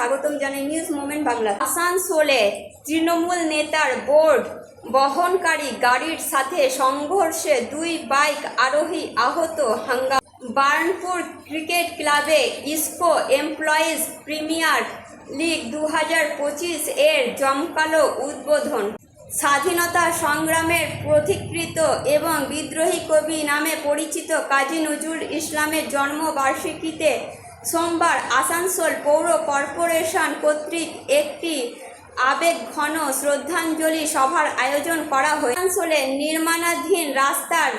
স্বাগতম জানাই news moment Bangla. আসানসোলে তৃণমূল নেতার বোর্ড বহনকারী গাড়ির সাথে সংঘর্ষে দুই বাইক আরোহী আহত হাঙ্গা। বার্নপুর ক্রিকেট ক্লাবে ইসকো এমপ্লয়িজ প্রিমিয়ার লিগ দু হাজার পঁচিশ এর জমকালো উদ্বোধন। স্বাধীনতা সংগ্রামের প্রতিকৃত এবং বিদ্রোহী কবি নামে পরিচিত কাজী নজরুল ইসলামের জন্মবার্ষিকীতে সোমবার আসানসোল পৌর কর্পোরেশন কর্তৃক একটি আবেগঘন শ্রদ্ধাঞ্জলি সভার আয়োজন করা হয় আসানসোলে নির্মাণাধীন রাস্তার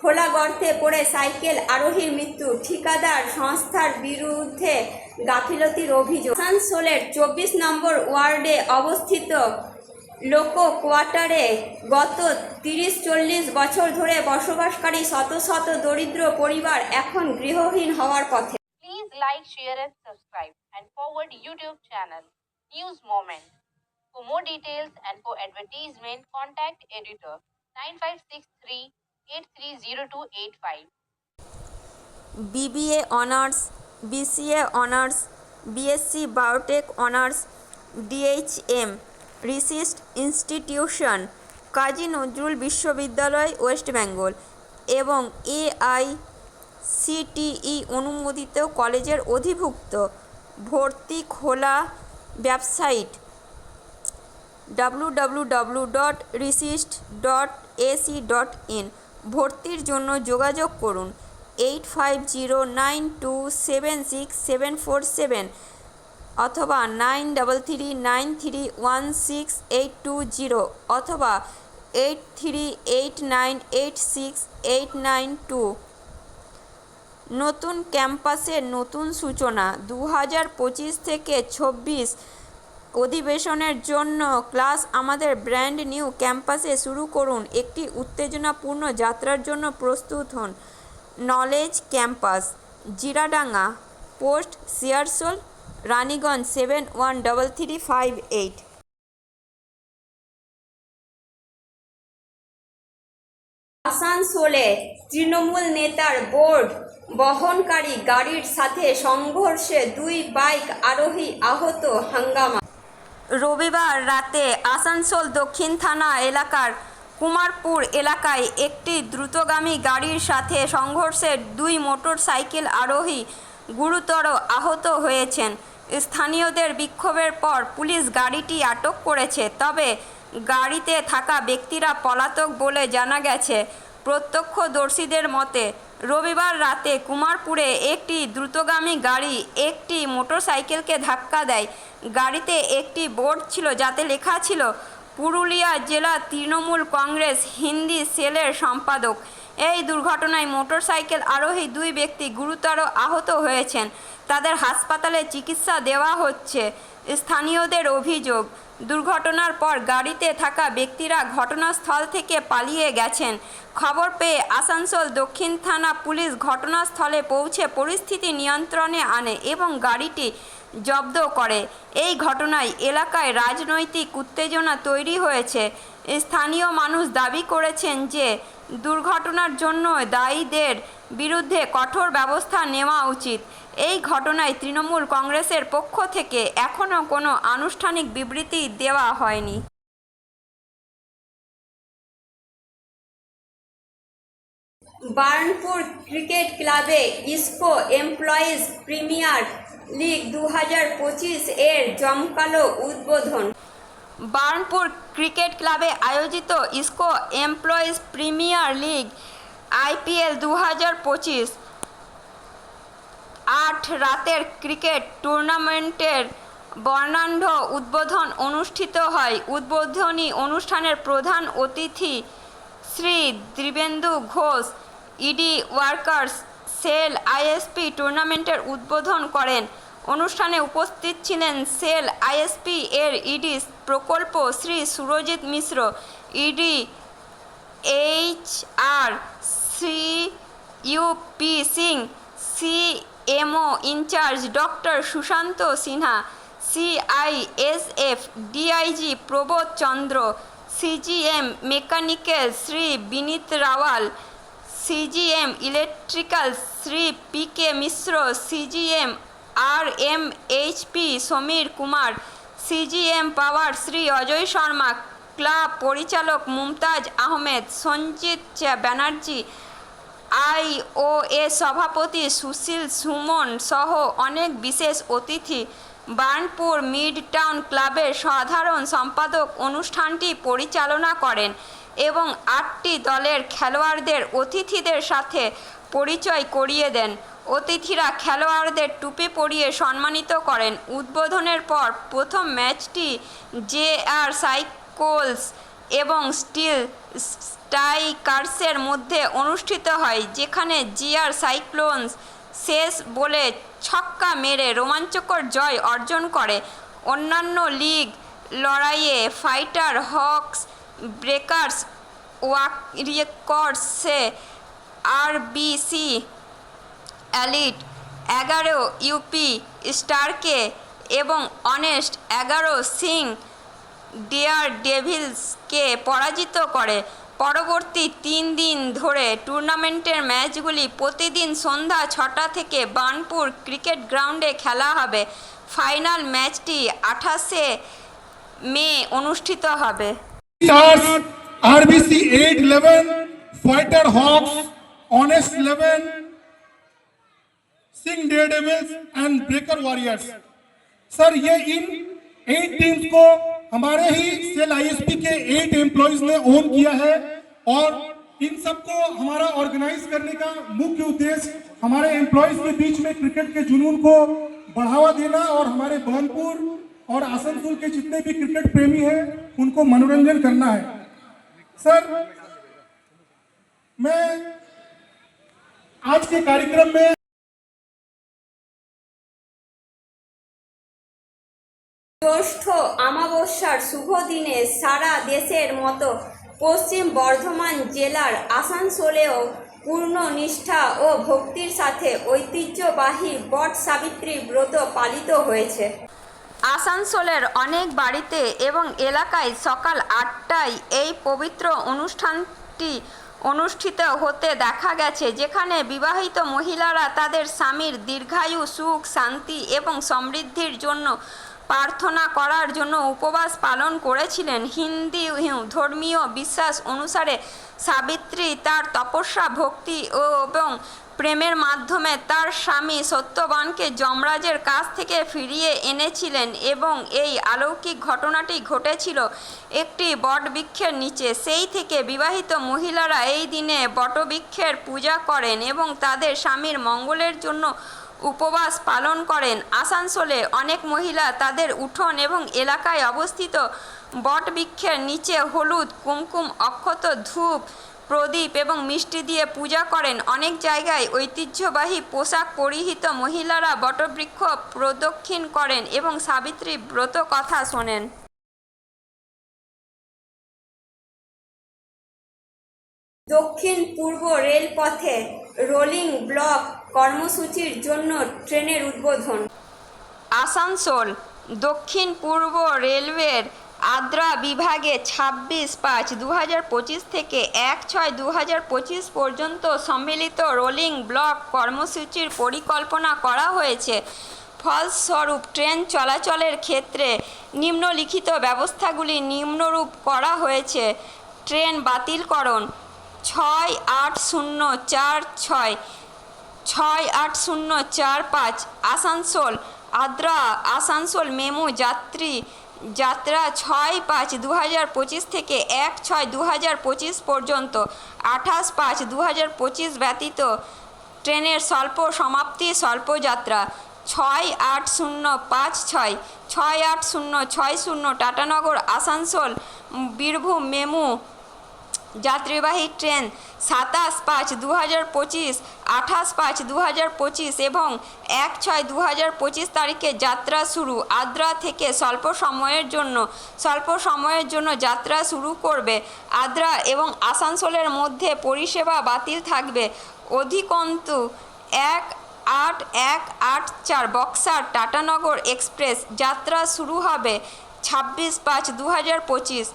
খোলা গর্তে পড়ে সাইকেল আরোহীর মৃত্যু, ঠিকাদার সংস্থার বিরুদ্ধে গাফিলতির অভিযোগ। আসানসোলের চব্বিশ নম্বর ওয়ার্ডে অবস্থিত লোকো কোয়ার্টারে গত তিরিশ চল্লিশ বছর ধরে বসবাসকারী শত শত দরিদ্র পরিবার এখন গৃহহীন হওয়ার পথে। Please like, share, and subscribe, and forward YouTube channel News Moment. For more details and for advertisement, contact editor 9563 830285. BBA honours BCA honours BSc biotech honours DHM রিসিস্ট ইনস্টিটিউশন কাজী নজরুল বিশ্ববিদ্যালয় ওয়েস্ট বেঙ্গল এবং এআই সিটিই অনুমোদিত কলেজের অধিভুক্ত ভর্তি খোলা website dot রিসিস্ট dot dot in ভর্তির জন্য যোগাযোগ করুন eight five zero nine two seven six seven four seven অথবা nine double three nine three one six eight two zero অথবা eight three eight nine eight six eight nine two নতুন ক্যাম্পাসের নতুন সূচনা। দু হাজার পঁচিশ থেকে ছব্বিশ অধিবেশনের জন্য ক্লাস আমাদের ব্র্যান্ড নিউ ক্যাম্পাসে শুরু করুন। একটি উত্তেজনাপূর্ণ যাত্রার জন্য প্রস্তুত হন knowledge campus, Jiradanga, post Searsole, Raniganj seven one double three five eight. আসানসোলে তৃণমূল নেতার বোর্ড বহনকারী গাড়ির সাথে সংঘর্ষে দুই বাইক আরোহী আহত হাঙ্গামা। রবিবার রাতে আসানসোল দক্ষিণ থানা এলাকার কুমারপুর এলাকায় একটি দ্রুতগামী গাড়ির সাথে সংঘর্ষে দুই মোটর সাইকেল আরোহী গুরুতর আহত হয়েছেন। স্থানীয়দের বিক্ষোভের পর পুলিশ গাড়িটি আটক করেছে, তবে গাড়িতে থাকা ব্যক্তিরা পলাতক বলে জানা গেছে। প্রত্যক্ষদর্শীদের মতে, রবিবার রাতে কুমারপুরে একটি দ্রুতগামী গাড়ি একটি মোটরসাইকেলকে ধাক্কা দেয়। গাড়িতে একটি বোর্ড ছিল, যাতে লেখা ছিল, পুরুলিয়া জেলা তৃণমূল কংগ্রেস হিন্দি সেলের সম্পাদক। এই দুর্ঘটনায় মোটরসাইকেল আরোহী দুই ব্যক্তি গুরুতর আহত হয়েছেন। তাদের হাসপাতালে চিকিৎসা দেওয়া হচ্ছে। স্থানীয়দের অভিযোগ, দুর্ঘটনার পর গাড়িতে থাকা ব্যক্তিরা ঘটনাস্থল থেকে পালিয়ে গেছেন। খবর পেয়ে আসানসোল দক্ষিণ থানা পুলিশ ঘটনাস্থলে পৌঁছে পরিস্থিতি নিয়ন্ত্রণে আনে এবং গাড়িটি জব্দ করে। এই ঘটনায় এলাকায় রাজনৈতিক উত্তেজনা তৈরি হয়েছে। স্থানীয় মানুষ দাবি করেছেন যে দুর্ঘটনার জন্য দায়ীদের বিরুদ্ধে কঠোর ব্যবস্থা নেওয়া উচিত। এই ঘটনায় তৃণমূল কংগ্রেসের পক্ষ থেকে এখনও কোনো আনুষ্ঠানিক বিবৃতি দেওয়া হয়নি। বার্নপুর ক্রিকেট ক্লাবে ইসকো এমপ্লয়িজ প্রিমিয়ার লিগ দু হাজার পঁচিশ এর জমকালো উদ্বোধন। বার্নপুর ক্রিকেট ক্লাবে আয়োজিত IISCO employees premier league IPL দু হাজার পঁচিশ। আট রাতের ক্রিকেট টুর্নামেন্টের বর্ণাঢ্য উদ্বোধন অনুষ্ঠিত হয়। উদ্বোধনী অনুষ্ঠানের প্রধান অতিথি Shri Dibyendu Ghosh, ED workers SAIL ISP টুর্নামেন্টের উদ্বোধন করেন। অনুষ্ঠানে উপস্থিত ছিলেন সেল আইএসপি এর ইডি প্রকল্প Shri Surajit Mishra, ED H R C UP Singh CMO incharge doctor Sushant Sinha CISF DIG Prabodh Chandra CGM mechanical Shri Vineet Rawal CGM electrical Shri P K Mishra CGM R M HP Samir Kumar CGM power Shri Ajay Sharma, club পরিচালক মুমতাজ আহমেদ, সঞ্জিত ব্যানার্জি আইওএ সভাপতি সুশীল সুমন সহ অনেক বিশেষ অতিথি। Burnpur mid town ক্লাবের সাধারণ সম্পাদক অনুষ্ঠানটি পরিচালনা করেন এবং আটটি দলের খেলোয়াড়দের অতিথিদের সাথে পরিচয় করিয়ে দেন। অতিথিরা খেলোয়াড়দের টুপি পরিয়ে সম্মানিত করেন। উদ্বোধনের পর প্রথম ম্যাচটি জে আর সাইকোলস এবং স্টিল স্ট্রাইকার্সের মধ্যে অনুষ্ঠিত হয়, যেখানে জিআর সাইক্লোনস শেষ বলে ছক্কা মেরে রোমাঞ্চকর জয় অর্জন করে। অন্যান্য লিগ লড়াইয়ে ফাইটার হকস ব্রেকার্স ওয়ারিয়র্সে আরবিসি অ্যালিট এগারো ইউপি স্টারকে এবং অনেস্ট এগারো সিং ডেয়ার ডেভিলসকে পরাজিত করে। পরবর্তী তিন দিন ধরে টুর্নামেন্টের ম্যাচগুলি প্রতিদিন সন্ধ্যা ছটা থেকে বার্নপুর ক্রিকেট গ্রাউন্ডে খেলা হবে। ফাইনাল ম্যাচটি আঠাশে মে অনুষ্ঠিত হবে। Stars, RBC 8 11, Fighter Hawks, Honest 11, Sing Daredevils and Breaker Warriors. Sir ये इन एट टीम्स को हमारे ही सेल आईएसपी के एट एम्प्लॉयज़ ने ओन किया है और इन सबको हमारा ऑर्गेनाइज करने का मुख्य उद्देश्य हमारे एम्प्लॉयज़ के बीच में क्रिकेट के जुनून को बढ़ावा देना और हमारे बहनपुर और आसनसोल के जितने भी क्रिकेट प्रेमी हैं उनको मनोरंजन करना है सर मैं आज के कार्यक्रम में শুভ দিনে সারা দেশের মতো পশ্চিম বর্ধমান জেলার আসানসোলেও পূর্ণ নিষ্ঠা ও ভক্তির সাথে ঐতিহ্যবাহী বট সাবিত্রী ব্রত পালিত হয়েছে। আসানসোলের অনেক বাড়িতে এবং এলাকায় সকাল আটটায় এই পবিত্র অনুষ্ঠানটি অনুষ্ঠিত হতে দেখা গেছে, যেখানে বিবাহিত মহিলারা তাদের স্বামীর দীর্ঘায়ু সুখ, শান্তি এবং সমৃদ্ধির জন্য প্রার্থনা করার জন্য উপবাস পালন করেছিলেন। হিন্দি ধর্মীয় বিশ্বাস অনুসারে সাবিত্রী তার তপস্যা, ভক্তি ও এবং প্রেমের মাধ্যমে তার স্বামী সত্যবানকে যমরাজের কাছ থেকে ফিরিয়ে এনেছিলেন এবং এই অলৌকিক ঘটনাটি ঘটেছিল একটি বটবৃক্ষের নিচে। সেই থেকে বিবাহিত মহিলারা এই দিনে বটবৃক্ষের পূজা করেন এবং তাদের স্বামীর মঙ্গলের জন্য উপবাস পালন করেন। আসানসোলে অনেক মহিলা তাদের উঠোন এবং এলাকায় অবস্থিত বটবৃক্ষের নিচে হলুদ, কুমকুম, অক্ষত ধূপ, প্রদীপ এবং মিষ্টি দিয়ে পূজা করেন। অনেক জায়গায় ঐতিহ্যবাহী পোশাক পরিহিত মহিলারা বটবৃক্ষ প্রদক্ষিণ করেন এবং সাবিত্রী ব্রত কথা শোনেন। দক্ষিণ পূর্ব রেলপথে রোলিং ব্লক কর্মসূচির জন্য ট্রেনের উদ্বোধন। আসানসোল, দক্ষিণ পূর্ব রেলওয়ের আদ্রা বিভাগে ছাব্বিশ পাঁচ দু থেকে এক ছয় দু পর্যন্ত সম্মিলিত রোলিং ব্লক কর্মসূচির পরিকল্পনা করা হয়েছে। ফলস্বরূপ ট্রেন চলাচলের ক্ষেত্রে নিম্নলিখিত ব্যবস্থাগুলি নিম্নরূপ করা হয়েছে। ট্রেন বাতিলকরণ, ছয় আট শূন্য চার ছয় ছয় আট শূন্য চার পাঁচ আসানসোল, আদ্রা, আসানসোল, মেমো, যাত্রী, যাত্রা ছয় পাঁচ দু হাজার পঁচিশ থেকে এক ছয় দু হাজার পঁচিশ পর্যন্ত, আঠাশ পাঁচ দু হাজার পঁচিশ ব্যতীত ট্রেনের স্বল্প সমাপ্তি, স্বল্প যাত্রা ছয় আট শূন্য পাঁচ ছয় ছয় আট শূন্য ছয় শূন্য টাটানগর, আসানসোল, বীরভূম, মেমু যাত্রীবাহী ট্রেন সাতাশ পাঁচ দু হাজার পঁচিশ, আঠাশ পাঁচ দু হাজার পঁচিশ এবং এক ছয় দু হাজার পঁচিশ তারিখে যাত্রা শুরু। আদ্রা থেকে স্বল্প সময়ের জন্য, স্বল্প সময়ের জন্য যাত্রা শুরু করবে। আদ্রা এবং আসানসোলের মধ্যে পরিষেবা বাতিল থাকবে। অধিকন্তু এক আট এক আট চার বক্সার টাটানগর এক্সপ্রেস যাত্রা শুরু হবে ছাব্বিশ পাঁচ দু হাজার পঁচিশ।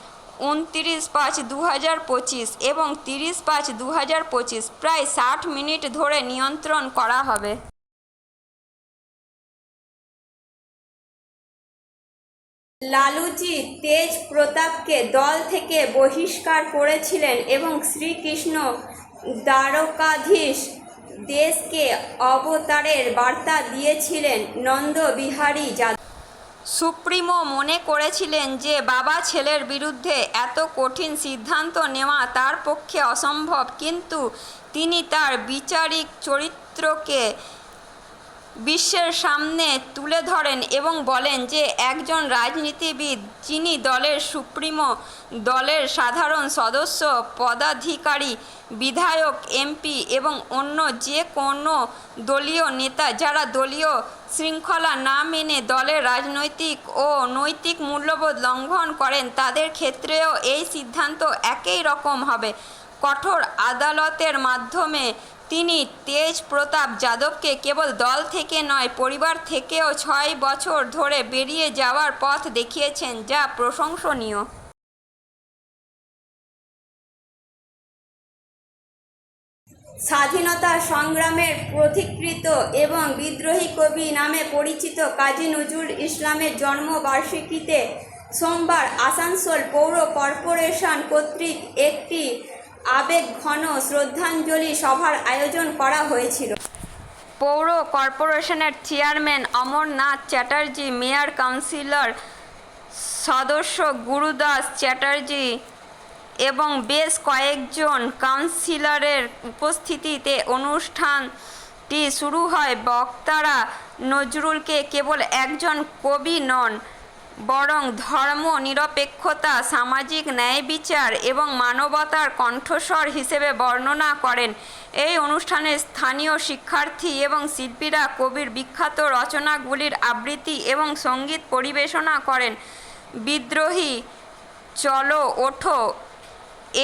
উনত্রিশ পাঁচ দু হাজার পঁচিশ এবং তিরিশ পাঁচ দু হাজার পঁচিশ প্রায় ষাট মিনিট ধরে নিয়ন্ত্রণ করা হবে। লালুজি তেজ প্রতাপকে দল থেকে বহিষ্কার করেছিলেন এবং শ্রীকৃষ্ণ দ্বারকাধীশ দেশকে অবতারের বার্তা দিয়েছিলেন নন্দবিহারী যাদব। সুপ্রিমো মনে করেছিলেন যে বাবা ছেলের বিরুদ্ধে এত কঠিন সিদ্ধান্ত নেওয়া তার পক্ষে অসম্ভব, কিন্তু তিনি তার বিচারিক চরিত্রকে বিশ্বের সামনে তুলে ধরেন এবং বলেন যে একজন রাজনীতিবিদ যিনি দলের সুপ্রিমো দলের সাধারণ সদস্য, পদাধিকারী, বিধায়ক, এমপি এবং অন্য যে কোনো দলীয় নেতা, যারা দলীয় শৃঙ্খলা না মেনে দলের রাজনৈতিক ও নৈতিক মূল্যবোধ লঙ্ঘন করেন, তাদের ক্ষেত্রেও এই সিদ্ধান্ত একই রকম হবে। কঠোর আদালতের মাধ্যমে তিনি তেজ প্রতাপ যাদবকে কেবল দল থেকে নয়, পরিবার থেকেও ছয় বছর ধরে বেরিয়ে যাওয়ার পথ দেখিয়েছেন, যা প্রশংসনীয়। স্বাধীনতা সংগ্রামের পথিকৃত এবং বিদ্রোহী কবি নামে পরিচিত কাজী নজরুল ইসলামের জন্মবার্ষিকীতে সোমবার আসানসোল পৌর কর্পোরেশন কর্তৃক একটি আবেগঘন শ্রদ্ধাঞ্জলি সভার আয়োজন করা হয়েছিল। পৌর কর্পোরেশনের chairman Amarnath Chatterjee, mayor councillor সদস্য গুরুদাস চ্যাটার্জি এবং বেশ কয়েকজন কাউন্সিলরের উপস্থিতিতে অনুষ্ঠানটি শুরু হয়। বক্তারা নজরুলকে কেবল একজন কবি নন, বরং ধর্ম, নিরপেক্ষতা, সামাজিক ন্যায় বিচার এবং মানবতার কণ্ঠস্বর হিসেবে বর্ণনা করেন। এই অনুষ্ঠানে স্থানীয় শিক্ষার্থী এবং শিল্পীরা কবির বিখ্যাত রচনাগুলির আবৃত্তি এবং সংগীত পরিবেশনা করেন। বিদ্রোহী চলো ওঠো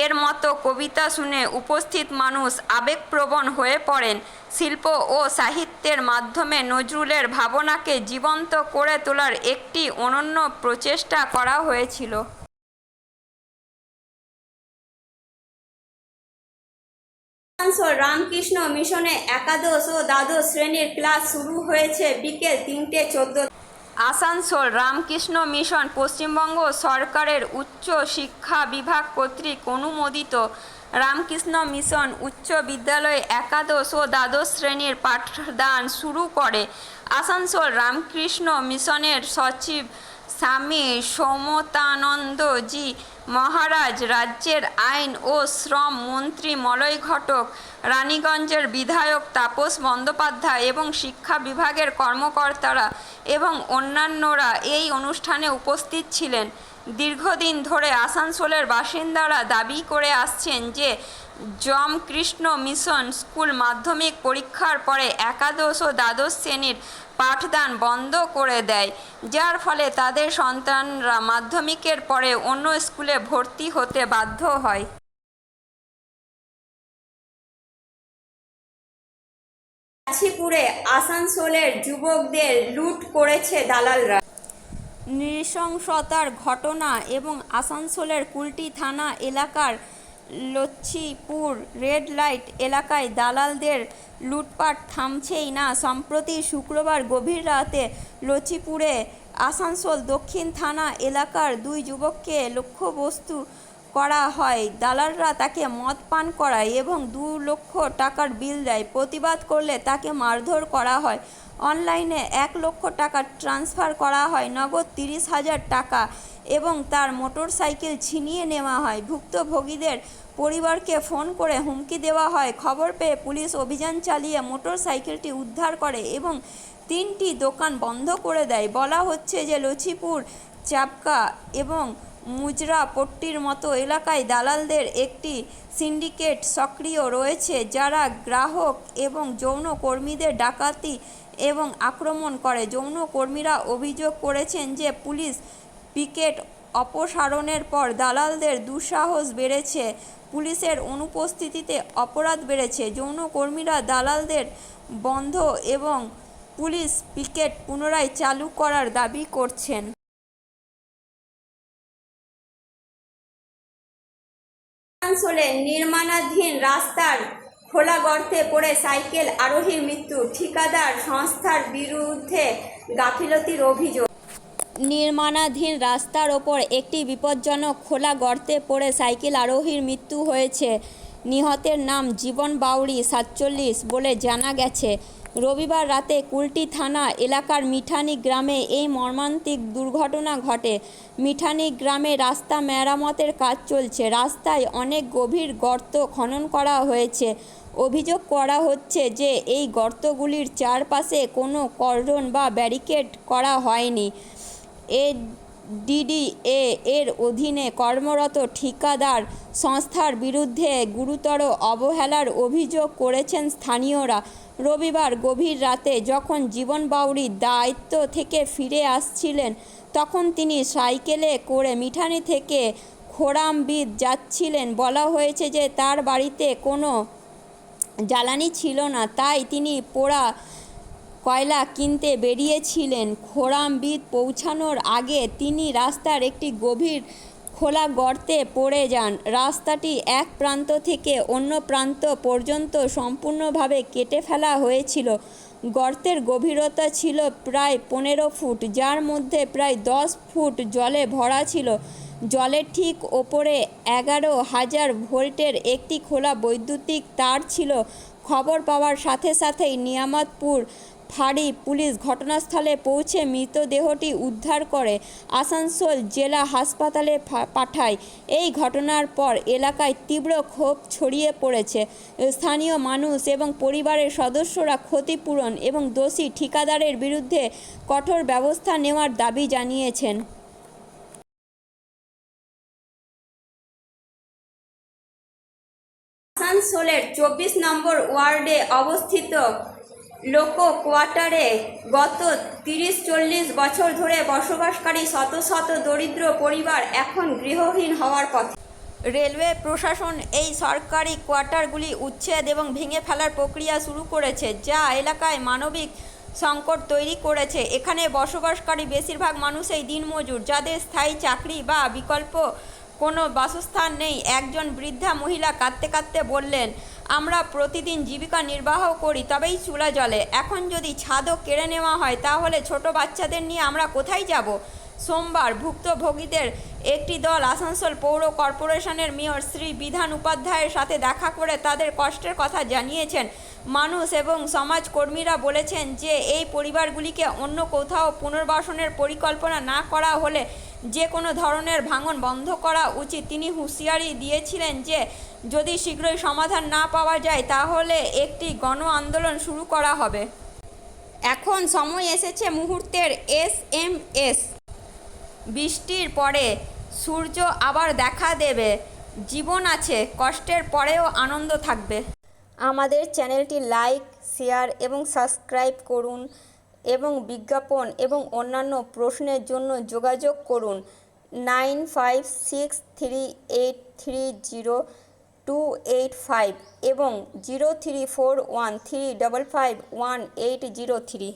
এর মতো কবিতা শুনে উপস্থিত মানুষ আবেগপ্রবণ হয়ে পড়েন। শিল্প ও সাহিত্যের মাধ্যমে নজরুলের ভাবনাকে জীবন্ত করে তোলার একটি অনন্য প্রচেষ্টা করা হয়েছিল। রামকৃষ্ণ মিশনে একাদশ ও দ্বাদশ শ্রেণির ক্লাস শুরু হয়েছে বিকেল তিনটে চোদ্দ। আসানসোল রামকৃষ্ণ মিশন পশ্চিমবঙ্গ সরকারের উচ্চ শিক্ষা বিভাগ কর্তৃক অনুমোদিত রামকৃষ্ণ মিশন উচ্চ বিদ্যালয়ে একাদশ ও দ্বাদশ শ্রেণির পাঠদান শুরু করে। আসানসোল রামকৃষ্ণ মিশনের সচিব স্বামী সমতানন্দজি মহারাজ রাজ্যের আইন ও শ্রম মন্ত্রী মলয় ঘটক, রানীগঞ্জের বিধায়ক তাপস বন্দ্যোপাধ্যায় এবং শিক্ষা বিভাগের কর্মকর্তারা এবং অন্যান্যরা এই অনুষ্ঠানে উপস্থিত ছিলেন। দীর্ঘদিন ধরে আসানসোলের বাসিন্দারা দাবি করে আসছেন যে জম কৃষ্ণ মিশন স্কুল মাধ্যমিক পরীক্ষার পরে একাদশ ও দ্বাদশ শ্রেণির পাঠদান বন্ধ করে দেয়, যার ফলে তাদের সন্তানরা মাধ্যমিকের পরে অন্য স্কুলে ভর্তি হতে বাধ্য হয়। আসানসোলের যুবকদের লুট করেছে দালালরা। নৃশংসতার ঘটনা এবং আসানসোলের কুলটি থানা এলাকার লচ্ছিপুর রেড লাইট এলাকায় দালালদের লুটপাট থামছেই না। সম্প্রতি শুক্রবার গভীর রাতে লচ্ছিপুরে আসানসোল দক্ষিণ থানা এলাকার দুই যুবককে লক্ষ্যবস্তু করা হয়। দালালরা তাকে মদ পান করায় এবং দু লক্ষ টাকার বিল দেয়। প্রতিবাদ করলে তাকে মারধর করা হয়। অনলাইনে এক লক্ষ টাকা ট্রান্সফার করা হয়, নগদ তিরিশ হাজার টাকা এবং তার মোটর সাইকেল ছিনিয়ে নেওয়া হয়। ভুক্তভোগীদের পরিবারকে ফোন করে হুমকি দেওয়া হয়। খবর পেয়ে পুলিশ অভিযান চালিয়ে মোটর সাইকেলটি উদ্ধার করে এবং তিনটি দোকান বন্ধ করে দেয়। বলা হচ্ছে যে লছিপুর চাপকা এবং মুজরা পট্টির মতো এলাকায় দালালদের একটি সিন্ডিকেট সক্রিয় রয়েছে, যারা গ্রাহক এবং যৌন কর্মীদের ডাকাতি এবং আক্রমণ করে। যৌন কর্মীরা অভিযোগ করেছেন যে পুলিশ পিকেট অপসারণের পর দালালদের দুঃসাহস বেড়েছে, পুলিশের অনুপস্থিতিতে অপরাধ বেড়েছে। যৌনকর্মীরা দালালদের বন্ধ এবং পুলিশ পিকেট পুনরায় চালু করার দাবি করছেন। আসানসোলে নির্মাণাধীন রাস্তার খোলা গর্তে পড়ে সাইকেল আরোহীর মৃত্যু, ঠিকাদার সংস্থার বিরুদ্ধে গাফিলতির অভিযোগ। নির্মাণাধীন রাস্তার ওপর একটি বিপজ্জনক খোলা গর্তে পড়ে সাইকেল আরোহীর মৃত্যু হয়েছে। নিহতের নাম জীবন বাউরি সাতচল্লিশ বলে জানা গেছে। রবিবার রাতে কুলটি থানা এলাকার মিঠানি গ্রামে এই মর্মান্তিক দুর্ঘটনা ঘটে। মিঠানি গ্রামে রাস্তা মেরামতের কাজ চলছে। রাস্তায় অনেক গভীর গর্ত খনন করা হয়েছে। অভিযোগ করা হচ্ছে যে এই গর্তগুলির চারপাশে কোনো কর্ডন বা ব্যারিকেড করা হয়নি। এ ডিডিএ এর অধীনে কর্মরত ঠিকাদার সংস্থার বিরুদ্ধে গুরুতর অবহেলার অভিযোগ করেছেন স্থানীয়রা। রবিবার গভীর রাতে যখন জীবন বাউরি দায়িত্ব থেকে ফিরে আসছিলেন, তখন তিনি সাইকেলে করে মিঠানি থেকে খোরামবিদ যাচ্ছিলেন। বলা হয়েছে যে তার বাড়িতে কোনো জ্বালানি ছিল না, তাই তিনি পোড়া কয়লা কিনতে বেরিয়েছিলেন। খোরামবিদ পৌঁছানোর আগে তিনি রাস্তার একটি গভীর খোলা গর্তে পড়ে যান। রাস্তাটি এক প্রান্ত থেকে অন্য প্রান্ত পর্যন্ত সম্পূর্ণভাবে কেটে ফেলা হয়েছিল। গর্তের গভীরতা ছিল প্রায় পনেরো ফুট, যার মধ্যে প্রায় দশ ফুট জলে ভরা ছিল। জলের ঠিক ওপরে এগারো হাজার ভোল্টের একটি খোলা বৈদ্যুতিক তার ছিল। খবর পাওয়ার সাথে সাথেই নিয়ামতপুর ফাঁড়ি পুলিশ ঘটনাস্থলে পৌঁছে মৃতদেহটি উদ্ধার করে আসানসোল জেলা হাসপাতালে পাঠায়। এই ঘটনার পর এলাকায় তীব্র ক্ষোভ ছড়িয়ে পড়েছে। স্থানীয় মানুষ এবং পরিবারের সদস্যরা ক্ষতিপূরণ এবং দোষী ঠিকাদারের বিরুদ্ধে কঠোর ব্যবস্থা নেওয়ার দাবি জানিয়েছেন। আসানসোলের চব্বিশ নম্বর ওয়ার্ডে অবস্থিত লোকো কোয়ার্টারে গত তিরিশ চল্লিশ বছর ধরে বসবাসকারী শত শত দরিদ্র পরিবার এখন গৃহহীন হওয়ার পথে। রেলওয়ে প্রশাসন এই সরকারি কোয়ার্টারগুলি উচ্ছেদ এবং ভেঙে ফেলার প্রক্রিয়া শুরু করেছে, যা এলাকায় মানবিক সংকট তৈরি করেছে। এখানে বসবাসকারী বেশিরভাগ মানুষই দিনমজুর, যাদের স্থায়ী চাকরি বা বিকল্প কোনো বাসস্থান নেই। একজন বৃদ্ধা মহিলা কাঁদতে কাঁদতে বললেন আমরা প্রতিদিন জীবিকা নির্বাহ করি, তবেই চুলা জ্বলে। এখন যদি ছাদও কেড়ে নেওয়া হয়, তাহলে ছোট বাচ্চাদের নিয়ে আমরা কোথায় যাব? সোমবার ভুক্তভোগীদের একটি দল আসানসোল পৌর কর্পোরেশনের মেয়র শ্রী বিধান উপাধ্যায়ের সাথে দেখা করে তাদের কষ্টের কথা জানিয়েছেন। মানুষ এবং সমাজকর্মীরা বলেছেন যে, এই পরিবারগুলিকে অন্য কোথাও পুনর্বাসনের পরিকল্পনা না করা হলে যে কোনো ধরনের ভাঙন বন্ধ করা উচিত। তিনি হুঁশিয়ারি দিয়েছিলেন যে যদি শীঘ্রই সমাধান না পাওয়া যায়, তাহলে একটি গণ আন্দোলন শুরু করা হবে। এখন সময় এসেছে মুহূর্তের এস এম এস। বৃষ্টির পরে সূর্য আবার দেখা দেবে। জীবন আছে, কষ্টের পরেও আনন্দ থাকবে। আমাদের চ্যানেলটি লাইক, শেয়ার এবং সাবস্ক্রাইব করুন এবং বিজ্ঞাপন এবং অন্যান্য প্রশ্নের জন্য যোগাযোগ করুন nine five six three eight three zero two eight five এবং zero three four one three double five one eight zero three